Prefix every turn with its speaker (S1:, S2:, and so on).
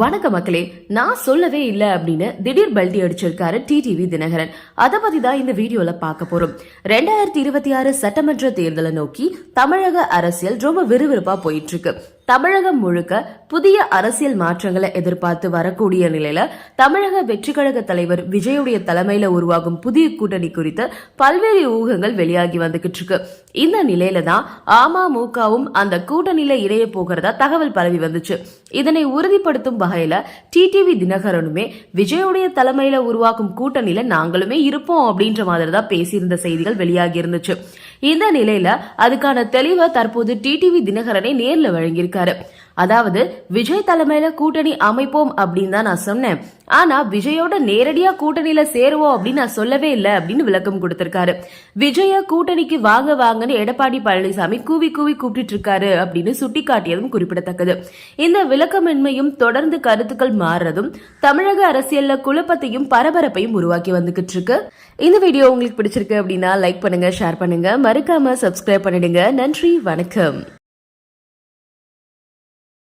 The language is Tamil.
S1: வணக்க மக்களே நான் சொல்லவே இல்லை அப்படின்னு திடீர் பல்டி அடிச்சிருக்காரு டிடிவி தினகரன். அதை பத்தி தான் இந்த வீடியோல பார்க்க போறோம். ரெண்டாயிரத்தி இருபத்தி ஆறு சட்டமன்ற தேர்தலை நோக்கி தமிழக அரசியல் ரொம்ப விறுவிறுப்பா போயிட்டு இருக்கு. தமிழகம் முழுக்க புதிய அரசியல் மாற்றங்களை எதிர்பார்த்து வரக்கூடிய நிலையில தமிழக வெற்றி கழக தலைவர் விஜயுடைய தலைமையில உருவாகும் புதிய கூட்டணி குறித்து பல்வேறு ஊகங்கள் வெளியாகி வந்துகிட்டு இருக்கு. இந்த நிலையில தான் அமமுகவும் அந்த கூட்டணியில இணைய போகிறதா தகவல் பரவி வந்துச்சு. இதனை உறுதிப்படுத்தும் வகையில டிடிவி தினகரனுமே விஜயுடைய தலைமையில உருவாக்கும் கூட்டணியில நாங்களுமே இருப்போம் அப்படின்ற மாதிரி தான் பேசியிருந்த செய்திகள் வெளியாகி இருந்துச்சு. இந்த நிலையில அதுக்கான தெளிவை தற்போது டிடிவி தினகரனை நேர்ல வழங்கியிருக்காரு. அதாவது விஜய் தலைமையில கூட்டணி அமைப்போம் அப்படின்னு தான் நான் சொன்னேன். ஆனா விஜயோட நேரடியா கூட்டணியில சேருவோம் அப்படின்னு நான் சொல்லவே இல்லை அப்படின்னு விளக்கம் கொடுத்திருக்காரு. விஜய கூட்டணிக்கு வாங்க வாங்கன்னு எடப்பாடி பழனிசாமி கூவி கூவி கூப்பிட்டு இருக்காரு அப்படின்னு சுட்டிக்காட்டியதும் குறிப்பிடத்தக்கது. இந்த விளக்கமின்மையும் தொடர்ந்து கருத்துக்கள் மாறுறதும் தமிழக அரசியல்ல குழப்பத்தையும் பரபரப்பையும் உருவாக்கி வந்துகிட்டு இருக்கு. இந்த வீடியோ உங்களுக்கு பிடிச்சிருக்கு அப்படின்னா லைக் பண்ணுங்க ஷேர் பண்ணுங்க. மறக்காம சப்ஸ்கிரைப் பண்ணிடுங்க. நன்றி வணக்கம்.